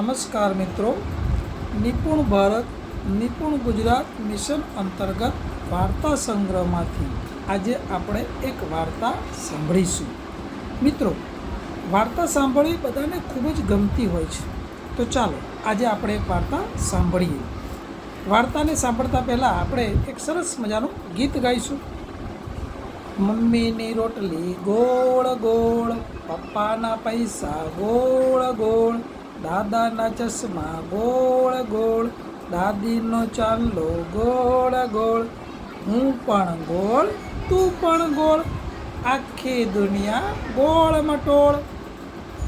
નમસ્કાર મિત્રો. નિપુણ ભારત, નિપુણ ગુજરાત મિશન અંતર્ગત વાર્તા સંગ્રહમાંથી આજે આપણે એક વાર્તા સાંભળીશું. મિત્રો, વાર્તા સાંભળવી બધાને ખૂબ જ ગમતી હોય છે. તો ચાલો, આજે આપણે એક વાર્તા સાંભળીએ. વાર્તાને સાંભળતા પહેલાં આપણે એક સરસ મજાનું ગીત ગાઈશું. મમ્મીની રોટલી ગોળ ગોળ, પપ્પાના પૈસા ગોળ ગોળ દાદાના ચશ્મા ગોળ ગોળ, દાદીનો ચાંદલો ગોળ ગોળ. હું પણ ગોળ, તું પણ ગોળ. આખી દુનિયા ગોળ મટોળ.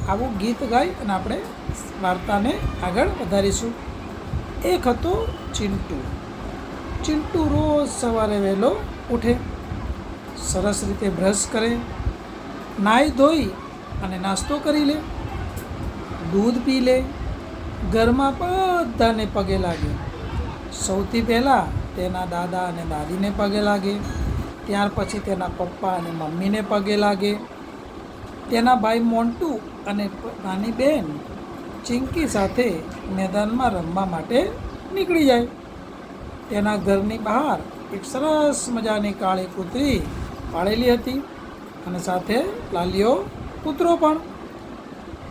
આવું ગીત ગાઈ અને આપણે વાર્તાને આગળ વધારીશું. એક હતો ચિંટુ. ચિંટુ રોજ સવારે વહેલો ઉઠે. સરસ રીતે બ્રશ કરે. નાહી ધોઈ અને નાસ્તો કરી લે. દૂધ પી લે. ઘરમાં બધાને પગે લાગે. સૌથી પહેલાં તેના દાદા અને દાદીને પગે લાગે. ત્યાર પછી તેના પપ્પા અને મમ્મીને પગે લાગે. તેના ભાઈ મોન્ટુ અને નાની બહેન ચિંકી સાથે મેદાનમાં રમવા માટે નીકળી જાય. તેના ઘરની બહાર એક સરસ મજાની કાળી કૂતરી પાળેલી હતી અને સાથે લાલીઓ કૂતરો પણ.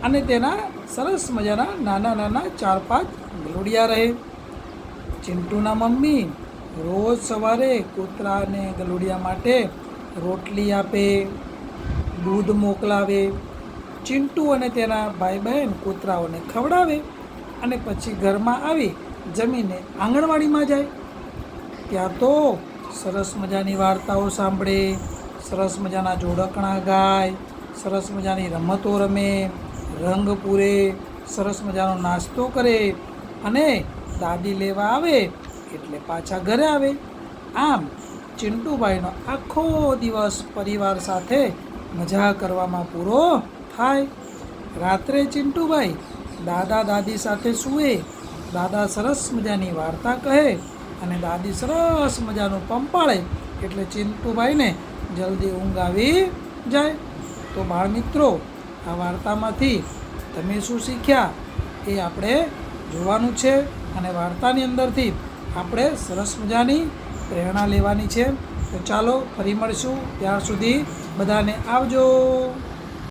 અને તેના સરસ મજાના નાના નાના ચાર પાંચ ગલુડિયા રહે. ચિંટુના મમ્મી રોજ સવારે કૂતરાને ગલુડિયા માટે રોટલી આપે, દૂધ મોકલાવે, ચિંટુ અને તેના ભાઈ બહેન કૂતરાઓને ખવડાવે અને પછી ઘરમાં આવી જમીને આંગણવાડીમાં જાય. ત્યાં તો સરસ મજાની વાર્તાઓ સાંભળે, સરસ મજાના જોડકણા ગાય, સરસ મજાની રમતો રમે રંગ પૂરે, સરસ મજાનો નાસ્તો કરે અને દાદી લેવા આવે એટલે પાછા ઘરે આવે. આમ ચિંટુભાઈનો આખો દિવસ પરિવાર સાથે મજા કરવામાં પૂરો થાય. રાત્રે ચિંટુભાઈ દાદા દાદી સાથે સૂવે દાદા સરસ મજાની વાર્તા કહે અને દાદી સરસ મજાનું પંપાળે એટલે ચિંટુભાઈને જલ્દી ઊંઘ આવી જાય. તો બાળ મિત્રો આ વાર્તામાંથી તમે શું શીખ્યા એ આપણે જોવાનું છે અને વાર્તાની અંદરથી આપણે સરસ મજાની પ્રેરણા લેવાની છે. તો ચાલો ફરી મળીશું. ત્યાર સુધી બધાને આવજો.